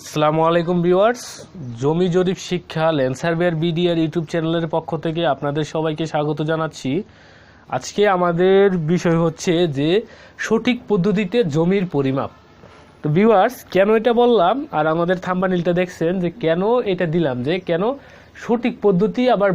আসসালামু আলাইকুম ভিউয়ার্স। জমি জরিপ শিক্ষা ল্যান্সারবেয়ার বিডিআর ইউটিউব চ্যানেলের পক্ষ থেকে আপনাদের সবাইকে স্বাগত জানাচ্ছি। আজকে আমাদের বিষয় হচ্ছে যে, সঠিক পদ্ধতিতে জমির পরিমাপ। তো ভিউয়ার্স, কেন এটা বললাম? আর আমাদের থাম্বানিলটা দেখছেন যে কেন এটা দিলাম যে, কেন সঠিক পদ্ধতি, আবার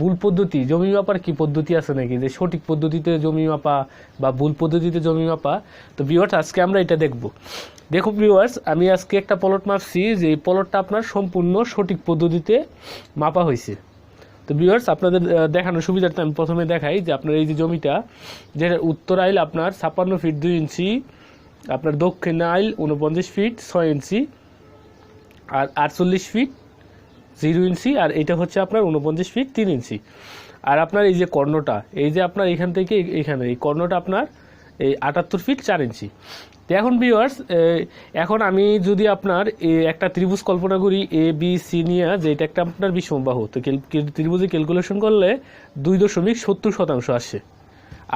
ভুল পদ্ধতি? জমি মাপার কি পদ্ধতি আছে নাকি? যে সঠিক পদ্ধতিতে জমি মাপা বা ভুল পদ্ধতিতে জমি মাপা? তো ভিউয়ার্স আজকে আমরা এটা দেখব। দেখুন ভিউয়ার্স আমি আজকে একটা প্লট মাপছি, যে এই প্লটটা আপনার সম্পূর্ণ সঠিক পদ্ধতিতে মাপা হয়েছে। তো ভিউয়ার্স আপনাদের দেখানোর সুবিধার্থে আমি প্রথমে দেখাই যে আপনার এই যে জমিটা যেটা উত্তর আইল আপনার ছাপ্পান্ন ফিট দুই ইঞ্চি, আপনার দক্ষিণ আইল উনপঞ্চাশ ফিট ছয় ইঞ্চি, আর আটচল্লিশ ফিট জিরো ইঞ্চি আর এটা হচ্ছে আপনার উনপঞ্চাশ ফিট তিন ইঞ্চি। আর আপনার এই যে কর্ণটা, এই যে আপনার এখান থেকে এখানে, এই কর্ণটা আপনার এই আটাত্তর ফিট চার ইঞ্চি। তো এখন ভিউয়ার্স এখন আমি যদি আপনার একটা ত্রিভুজ কল্পনা করি এ বি সি নিয়ে, যে এটা একটা আপনার বিষমবাহু, তো ত্রিভুজে ক্যালকুলেশন করলে দুই দশমিক সত্তর শতাংশ আসে।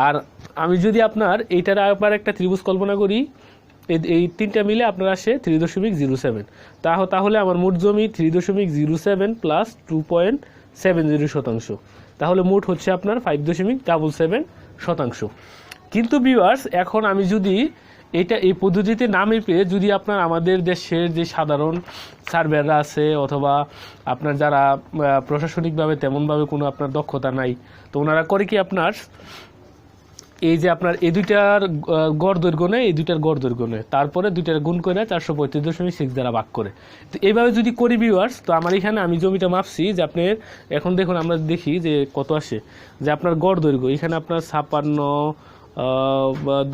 আর আমি যদি আপনার এইটার আবার একটা ত্রিভুজ কল্পনা করি এই- তিনটা মিলে আপনার আসে থ্রি দশমিক জিরো সেভেন তাহলে আমার মোট জমি থ্রি দশমিক zero seven plus two point seven zero শতাংশ। তাহলে মোট হচ্ছে আপনার ফাইভ দশমিক ডাবল সেভেন শতাংশ। কিন্তু ভিউয়ার্স এখন আমি যদি এটা এই পদ্ধতিতে না মেপে যদি আপনার আমাদের দেশের যে সাধারণ সার্ভেয়াররা আছে অথবা আপনার যারা প্রশাসনিকভাবে তেমনভাবে কোনো আপনার দক্ষতা নাই, তো ওনারা করে কি আপনার এই যে আপনার এই দুইটার গড় দৈর্ঘ্য নেয় এই দুইটার গড় দৈর্ঘ্য নেয় তারপরে দুইটার গুণ করে চারশো পঁয়ত্রিশ দশমিক সিক্স দ্বারা ভাগ করে। তো এইভাবে যদি করি ভিউয়ার্স তো আমার এখানে আমি জমিটা মাপছি যে আপনার এখন দেখুন আমরা দেখি যে কত আসে। যে আপনার গড় দৈর্ঘ্য এখানে আপনার ছাপান্ন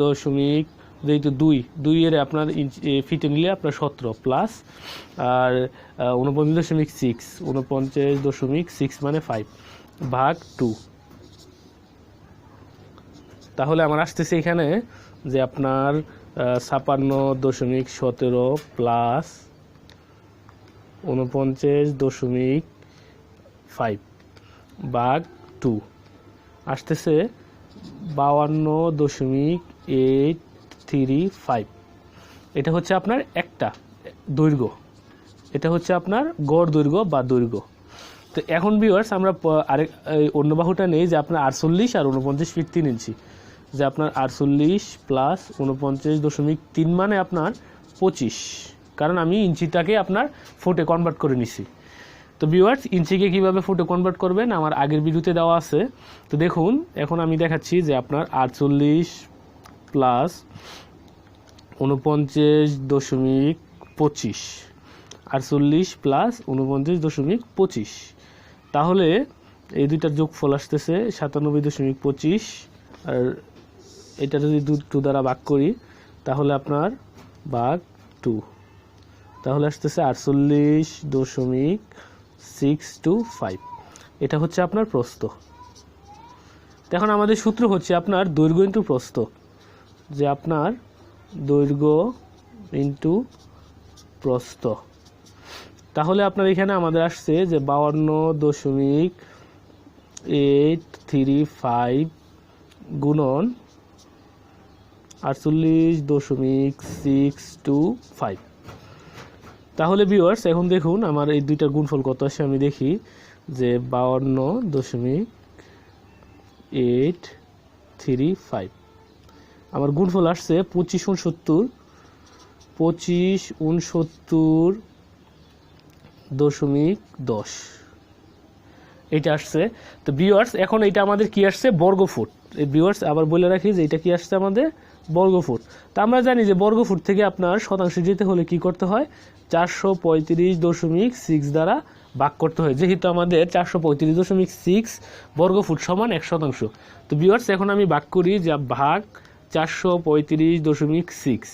দশমিক যেহেতু দুই দুই এর আপনার ইঞ্চি ফিটে নিলে আপনার সতেরো প্লাস আর আহ, উনপঞ্চাশ দশমিক সিক্স উনপঞ্চাশ দশমিক সিক্স মানে ফাইভ ভাগ টু তাহলে আমার আসতেছে এখানে যে আপনার ছাপান্ন দশমিক সতেরো প্লাস উনপঞ্চাশ দশমিক ফাইভ বাঘ টু আসতেছে বাউান্ন দশমিক এইট থ্রি ফাইভ এটা হচ্ছে আপনার একটা দৈর্ঘ্য। এটা হচ্ছে আপনার গড় দৈর্ঘ্য বা দৈর্ঘ্য। তো এখন ভিউয়ার্স আমরা আরেক অন্য বাহুটা নেই যে আপনার আটচল্লিশ আর উনপঞ্চাশ ফিট তিন ইঞ্চি যে আপনার আটচল্লিশ প্লাস উনপঞ্চাশ দশমিক তিন মানে আপনার পঁচিশ। কারণ আমি ইঞ্চিটাকে আপনার ফুটে কনভার্ট করে নিছি। তো ভিউয়ার্স ইঞ্চিকে কীভাবে ফুটে কনভার্ট করবেন? আমার আগের ভিডিওতে দেওয়া আছে। তো দেখুন, এখন আমি দেখাচ্ছি যে আপনার আটচল্লিশ প্লাস উনপঞ্চাশ দশমিক পঁচিশ। আটচল্লিশ প্লাস উনপঞ্চাশ দশমিক পঁচিশ। তাহলে এই দুইটার যোগফল আসতেছে সাতানব্বই দশমিক পঁচিশ। আর এটা যদি দু টু দ্বারা ভাগ করি, তাহলে আপনার ভাগ টু। তাহলে আসতেছে আটচল্লিশ দশমিক সিক্স টু ফাইভ। এটা হচ্ছে আপনার প্রস্থ। তো এখন আমাদের সূত্র হচ্ছে আপনার দৈর্ঘ্য ইন্টু প্রস্থ, যে আপনার দৈর্ঘ্য ইন্টু প্রস্থ। তাহলে আপনার এখানে আমাদের আসছে যে বাউান্ন দশমিক এইট থ্রি ফাইভ গুণন আটচল্লিশ দশমিক সিক্স টু ফাইভ তাহলে ভিউয়ার্স এখন দেখুন আমার এই দুইটার গুণফল কত আসে, আমি দেখি যে বাউান্ন দশমিক এইট থ্রি ফাইভ আমার গুণফল আসছে পঁচিশ উনসত্তর পঁচিশ উনসত্তর দশমিক দশ। এটা আসছে। তো ভিউয়ার্স এখন এটা আমাদের কি আসছে? বর্গফুট। এই ভিউয়ার্স আবার বলে রাখি যে এটা কি আসছে আমাদের? বর্গফুট। তো আমরা জানি যে বর্গফুট থেকে আপনার শতাংশ যেতে হলে কি করতে হয়? চারশো পঁয়ত্রিশ দশমিক সিক্স দ্বারা ভাগ করতে হয়। যেহেতু আমাদের চারশো পঁয়ত্রিশ দশমিক সিক্স বর্গফুট সমান এক শতাংশ। তো ভিউয়ার্স এখন আমি ভাগ করি যা ভাগ চারশো পঁয়ত্রিশ দশমিক সিক্স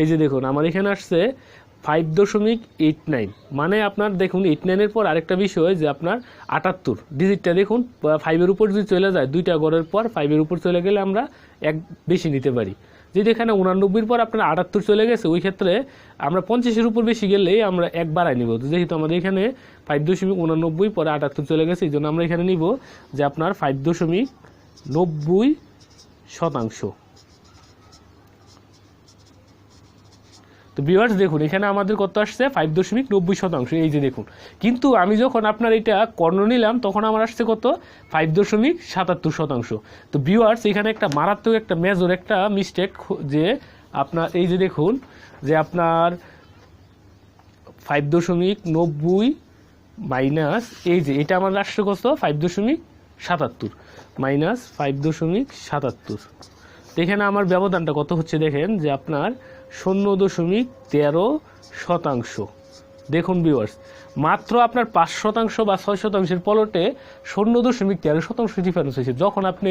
এই যে দেখুন, আমার এখানে আসছে ফাইভ দশমিক এইট নাইন মানে আপনার দেখুন এইট নাইনের পর আরেকটা বিষয় যে আপনার আটাত্তর। ডিজিটটা দেখুন ফাইভের উপর যদি চলে যায়, দুইটা গড়ের পর ফাইভের উপর চলে গেলে আমরা এক বেশি নিতে পারি। যদি এখানে উনানব্বইয়ের পর আপনার আটাত্তর চলে গেছে, ওই ক্ষেত্রে আমরা পঞ্চাশের উপর বেশি গেলেই আমরা এক বাড়াই নিব। যেহেতু আমাদের এখানে ফাইভ দশমিক উনানব্বই পরে আটাত্তর চলে গেছে, এই জন্য আমরা এখানে নিব যে আপনার ফাইভ দশমিক নব্বই শতাংশ। তো ভিউয়ার্স দেখুন, এখানে আমাদের কত আসছে? ফাইভ দশমিক নব্বই শতাংশ, এই যে দেখুন। কিন্তু আমি যখন আপনার এটা কর্ণ নিলাম, তখন আমার আসছে কত? ফাইভ দশমিক সাতাত্তর শতাংশ। তো ভিউয়ার্স এখানে একটা মারাত্মক একটা মেজর একটা মিস্টেক যে আপনার, এই যে দেখুন, যে আপনার ফাইভ দশমিক নব্বই মাইনাস এই যে, এটা আমার রাষ্ট্র কত? ফাইভ দশমিক সাতাত্তর মাইনাস ফাইভ দশমিক সাতাত্তর। এখানে আমার ব্যবধানটা কত হচ্ছে দেখেন, যে আপনার শূন্য দশমিক তেরো শতাংশ। দেখুন বিওয়ার্স মাত্র আপনার পাঁচ শতাংশ বা ছয় শতাংশের পলটে শূন্য দশমিক তেরো শতাংশ ডিফারেন্স হয়েছে। যখন আপনি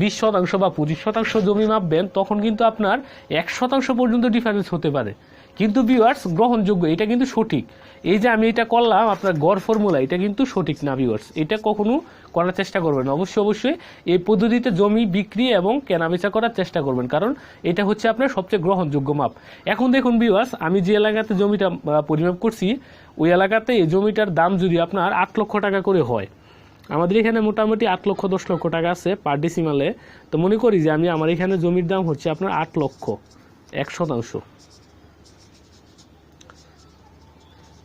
বিশ শতাংশ বা পঁচিশ শতাংশ জমি মাপবেন, তখন কিন্তু আপনার এক শতাংশ পর্যন্ত ডিফারেন্স হতে পারে। কিন্তু ভিউয়ার্স গ্রহণযোগ্য, এটা কিন্তু সঠিক। এই যে আমি এটা করলাম, আপনার গড় ফর্মুলা এটা কিন্তু সঠিক না ভিউয়ার্স এটা কখনো করার চেষ্টা করবেন। অবশ্যই অবশ্যই এই পদ্ধতিতে জমি বিক্রি এবং কেনাবেচা করার চেষ্টা করবেন, কারণ এটা হচ্ছে আপনার সবচেয়ে গ্রহণযোগ্য মাপ। এখন দেখুন ভিউয়ার্স আমি যে এলাকাতে জমিটা পরিমাপ করছি, ওই এলাকাতে এই জমিটার দাম যদি আপনার আট লক্ষ টাকা করে হয়, আমাদের এখানে মোটামুটি আট লক্ষ, দশ লক্ষ টাকা আছে পার ডিসিমালে তো মনে করি যে আমি, আমার এখানে জমির দাম হচ্ছে আপনার আট লক্ষ, এক শতাংশ।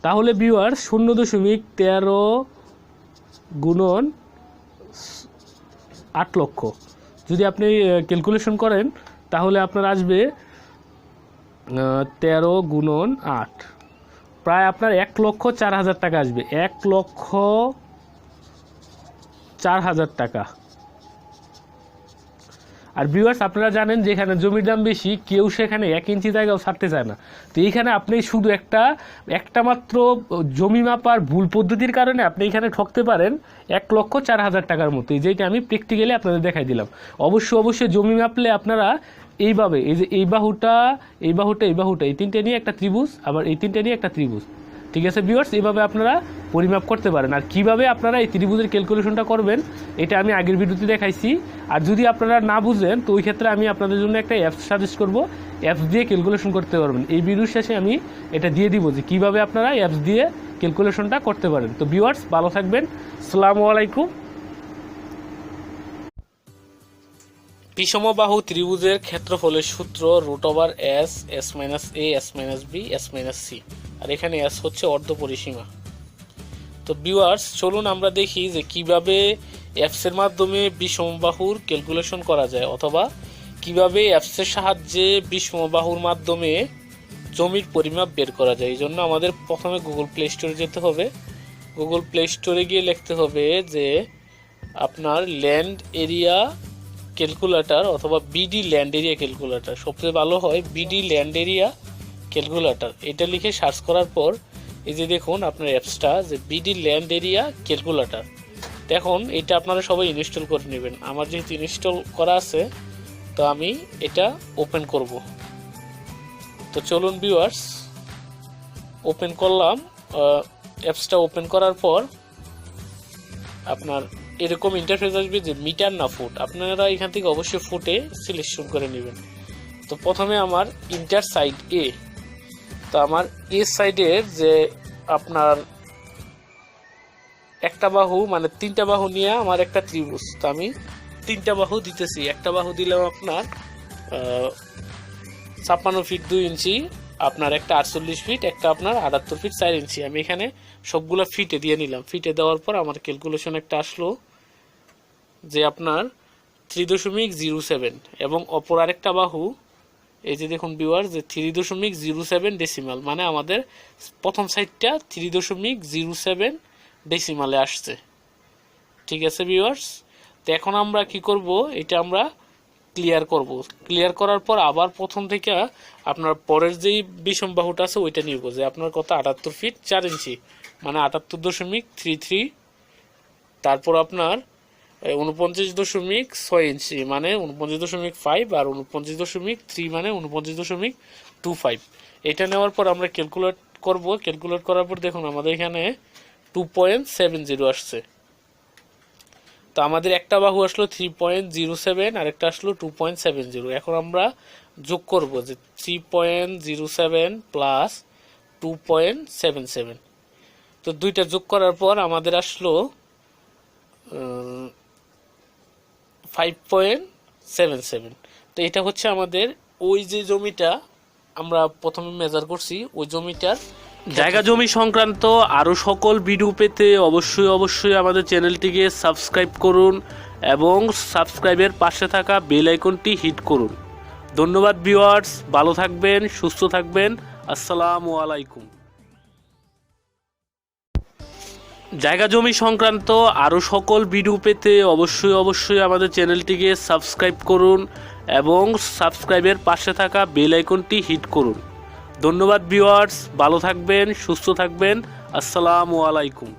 তাহলে বিওয়ার শূন্য দশমিক তেরো গুণন আট লক্ষ। যদি আপনি ক্যালকুলেশন করেন, তাহলে আপনার আসবে তেরো গুণন আট। প্রায় আপনার এক লক্ষ চার হাজার টাকা আসবে। এক লক্ষ চার হাজার টাকা। আর ভিউয়ার্স আপনারা জানেন যে এখানে জমির দাম বেশি, কেউ সেখানে এক ইঞ্চি জায়গাও ছাড়তে চায় না। তো এইখানে আপনি শুধু একটা একটা মাত্র জমি মাপার ভুল পদ্ধতির কারণে আপনি এখানে ঠকতে পারেন এক লক্ষ চার হাজার টাকার মতো। এই যেটা আমি প্র্যাকটিক্যালি আপনাদের দেখাই দিলাম। অবশ্যই অবশ্যই জমি মাপলে আপনারা এইভাবে, এই যে এই বাহুটা এই বাহুটা এই বাহুটা, এই তিনটে নিয়ে একটা ত্রিভুজ, আবার এই তিনটে নিয়ে একটা ত্রিভুজ। ঠিক আছে ভিউয়ার্স এভাবে আপনারা পরিমাপ করতে পারেন। আর কীভাবে আপনারা এই ত্রিভুজের ক্যালকুলেশনটা করবেন, এটা আমি আগের ভিডিওতে দেখাইছি। আর যদি আপনারা না বুঝেন, তো ওই ক্ষেত্রে আমি আপনাদের জন্য একটা অ্যাপস সাজেস্ট করব। অ্যাপস দিয়ে ক্যালকুলেশন করতে পারবেন। এই ভিডিওর শেষে আমি এটা দিয়ে দিব যে কীভাবে আপনারা অ্যাপস দিয়ে ক্যালকুলেশনটা করতে পারেন। তো ভিউয়ার্স ভালো থাকবেন। আসসালামু আলাইকুম। বিষমবাহু ত্রিভুজের ক্ষেত্রফলের সূত্র root over S S minus A S minus B S minus C আর এখানে এস হচ্ছে অর্ধ পরিসীমা। তো ভিউয়ার্স চলুন আমরা দেখি যে কীভাবে অ্যাপসের মাধ্যমে বিষমবাহুর ক্যালকুলেশন করা যায় অথবা কীভাবে অ্যাপসের সাহায্যে বিষমবাহুর মাধ্যমে জমির পরিমাপ বের করা যায়। এই জন্য আমাদের প্রথমে গুগল প্লে স্টোরে যেতে হবে। গুগল প্লে স্টোরে গিয়ে লিখতে হবে যে আপনার ল্যান্ড এরিয়া ক্যালকুলেটর অথবা বিডি ল্যান্ড এরিয়া ক্যালকুলেটর সবচেয়ে ভালো হয় বিডি ল্যান্ড এরিয়া ক্যালকুলেটর এটা লিখে সার্চ করার পর এই যে দেখুন আপনার অ্যাপসটা যে বিডি ল্যান্ড এরিয়া ক্যালকুলেটর দেখুন, এটা আপনারা সবাই ইনস্টল করে নেবেন। আমার যেহেতু ইনস্টল করা আছে, তো আমি এটা ওপেন করব। তো চলুন ভিউয়ার্স ওপেন করলাম। অ্যাপসটা ওপেন করার পর আপনার এরকম ইন্টারফেস আসবে যে মিটার না ফুট আপনারা এখান থেকে অবশ্যই ফুটে সিলেকশন করে নেবেন। তো প্রথমে আমার ইন্টার সাইড এ তো আমার এ সাইডের যে আপনার একটা বাহু মানে তিনটা বাহু নিয়ে আমার একটা ত্রিভুজ। তো আমি তিনটা বাহু দিতেছি। একটা বাহু দিলাম আপনার ছাপ্পান্ন ফিট দুই ইঞ্চি, আপনার একটা আটচল্লিশ ফিট একটা আপনার আটাত্তর ফিট চার ইঞ্চি। আমি এখানে সবগুলো ফিটে দিয়ে নিলাম। ফিটে দেওয়ার পর আমার ক্যালকুলেশন একটা আসলো যে আপনার থ্রি দশমিক জিরো সেভেন এবং অপর আরেকটা বাহু এই যে দেখুন বিওয়ার যে থ্রি দশমিক জিরো সেভেন ডেসিমাল মানে আমাদের প্রথম সাইডটা থ্রি দশমিক জিরো সেভেন ডেসিমালে আসছে। ঠিক আছে ভিউয়ার্স তো এখন আমরা কি করব? এটা আমরা ক্লিয়ার করব। ক্লিয়ার করার পর আবার প্রথম থেকে আপনার পরের যেই বিষম বাহুটা আছে, ওইটা নিব। যে আপনার কত? আটাত্তর ফিট চার ইঞ্চি। মানে আটাত্তর দশমিক থ্রি থ্রি তারপর আপনার উনপঞ্চাশ দশমিক ছয় ইঞ্চি মানে উনপঞ্চাশ দশমিক ফাইভ আর উনপঞ্চাশ দশমিক থ্রি মানে উনপঞ্চাশ দশমিক টু ফাইভ এটা নেওয়ার পর আমরা ক্যালকুলেট করব। ক্যালকুলেট করার পর দেখুন আমাদের এখানে টু পয়েন্ট সেভেন জিরো আসছে। তো আমাদের একটা বাহু আসলো থ্রি পয়েন্ট জিরো সেভেন আর একটা আসলো টু পয়েন্ট সেভেন জিরো এখন আমরা যোগ করব যে three point zero seven plus two point seven seven তো দুইটা যোগ করার পর আমাদের আসলো ফাইভ সেভেন সেভেন তো এটা হচ্ছে আমাদের ওই যে জমিটা আমরা প্রথমে মেজার করছি, ওই জমিটার জায়গা জমি সংক্রান্ত আরও সকল ভিডিও পেতে অবশ্যই অবশ্যই আমাদের চ্যানেলটিকে সাবস্ক্রাইব করুন এবং সাবস্ক্রাইবের পাশে থাকা বেল আইকনটি হিট করুন। ধন্যবাদ ভিউয়ার্স ভালো থাকবেন, সুস্থ থাকবেন। আসসালামু আলাইকুম। জায়গা জমি সংক্রান্ত আরও সকল ভিডিও পেতে অবশ্যই অবশ্যই আমাদের চ্যানেলটিকে সাবস্ক্রাইব করুন এবং সাবস্ক্রাইবের পাশে থাকা বেল আইকনটি হিট করুন। ধন্যবাদ ভিওয়ার্স ভালো থাকবেন, সুস্থ থাকবেন। আসসালামু আলাইকুম।